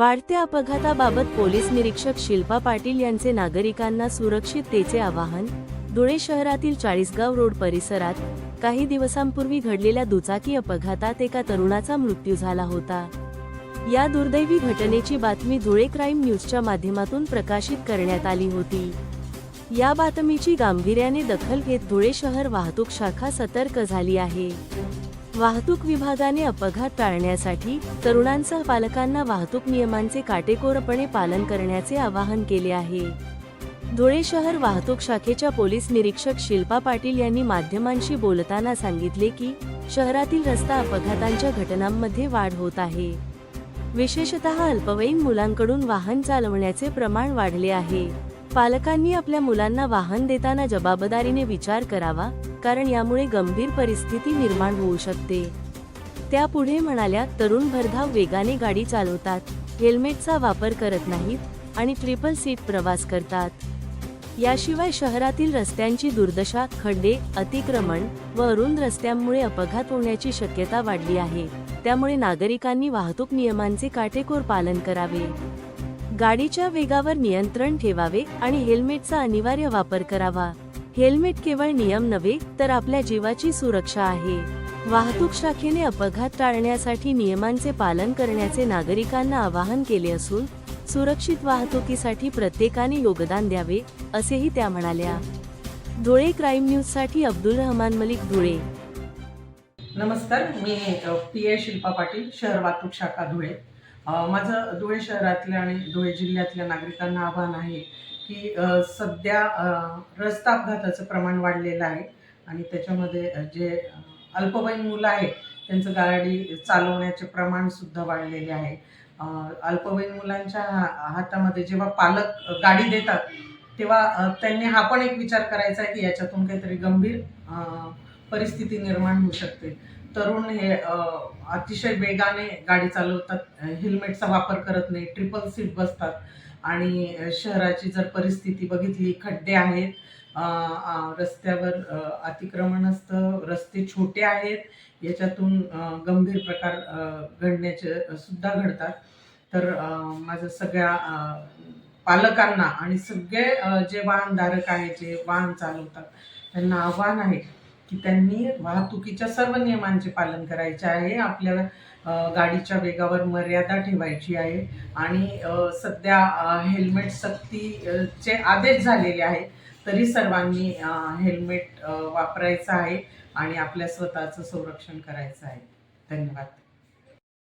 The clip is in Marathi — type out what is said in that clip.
वाढत्या अपघाताबाबत पोलीस निरीक्षक शिल्पा पाटील यांचे नागरिकांना सुरक्षिततेचे आवाहन धुळे शहरातील चाळीसगाव रोड परिसरात काही दिवसांपूर्वी घडलेल्या दुचाकी अपघातात एका तरुणाचा मृत्यू झाला होता. या दुर्दैवी घटनेची बातमी धुळे क्राईम न्यूजच्या माध्यमातून प्रकाशित करण्यात आली होती. या बातमीची गांभीर्याने दखल घेत धुळे शहर वाहतूक शाखा सतर्क झाली आहे. वाहतूक विभागाने अपघात टाळण्यासाठी तरुणांसह पालकांना वाहतूक नियमांचे काटेकोरपणे पालन करण्याचे आवाहन केले आहे. धुळे शहर वाहतूक शाखेच्या पोलीस निरीक्षक शिल्पा पाटील यांनी माध्यमांशी बोलताना सांगितले की शहरातील रस्ता अपघातांच्या घटनांमध्ये वाढ होत आहे. विशेषतः अल्पवयीन मुलांकडून वाहन चालवण्याचे प्रमाण वाढले आहे. पालकांनी आपल्या मुलांना वाहन देताना जबाबदारीने विचार करावा कारण यामुळे गंभीर परिस्थिती निर्माण होऊ शकते. त्या पुढे म्हणाल्या तरुण भरधाव वेगाने गाडी चालवतात हेल्मेटचा वापर करत नाहीत आणि ट्रिपल सीट प्रवास करतात. याशिवाय शहरातील रस्त्यांची दुर्दशा खड्डे अतिक्रमण व अरुंद रस्त्यांमुळे अपघात होण्याची शक्यता वाढली आहे. त्यामुळे नागरिकांनी वाहतूक नियमांचे काटेकोर पालन करावे. गाडीच्या वेगावर नियंत्रण ठेवावे आणि हेल्मेटचा अनिवार्य वापर करावा. हेल्मेट केवळ नियम नव्हे तर आपल्या जीवाची सुरक्षा आहे. वाहतूक शाखेने अपघात टाळण्यासाठी नियमांचे पालन करण्याचे नागरिकांना आवाहन केले असून सुरक्षित वाहतुकीसाठी प्रत्येकाने योगदान द्यावे असेही त्या म्हणाल्या. धुळे क्राईम न्यूजसाठी अब्दुल रहमान मलिक धुळे. नमस्कार मी पी ए शिल्पा पाटील शहर वाहतूक शाखा धुळे. माझं धुळे शहरातल्या आणि धुळे जिल्ह्यातल्या नागरिकांना आव्हान आहे की सध्या रस्ता अपघाताचं प्रमाण वाढलेलं आहे आणि त्याच्यामध्ये जे अल्पवयीन मुलं आहेत त्यांचं गाडी चालवण्याचे प्रमाणसुद्धा वाढलेले आहे. अल्पवयीन मुलांच्या हातामध्ये जेव्हा पालक गाडी देतात तेव्हा त्यांनी हा पण एक विचार करायचा आहे की याच्यातून काहीतरी गंभीर परिस्थिती निर्माण होऊ शकते. तरुण हे अतिशय वेगाने गाडी चालवतात. हेल्मेटचा वापर करत नाही ट्रिपल सीट बसतात. आणि शहराची जर परिस्थिती बघितली खड्डे आहेत. रस्त्यावर अतिक्रमण असतं रस्ते छोटे आहेत. याच्यातून गंभीर प्रकार घडण्याचे सुद्धा घडतात. तर माझं सगळ्या पालकांना आणि सगळे जे वाहनधारक आहेत जे वाहन चालवतात त्यांना आव्हान आहे की त्यांनी वाहतुकीच्या सर्व नियमांचे पालन करायचे आहे. आपल्या गाडीच्या वेगावर मर्यादा ठेवायची आहे. आणि सध्या हेल्मेट सक्ती चे आदेश झालेले आहेत. तरी सर्वांनी हेल्मेट वापरायचं आहे आणि आपल्या स्वतःचं संरक्षण करायचं आहे. धन्यवाद.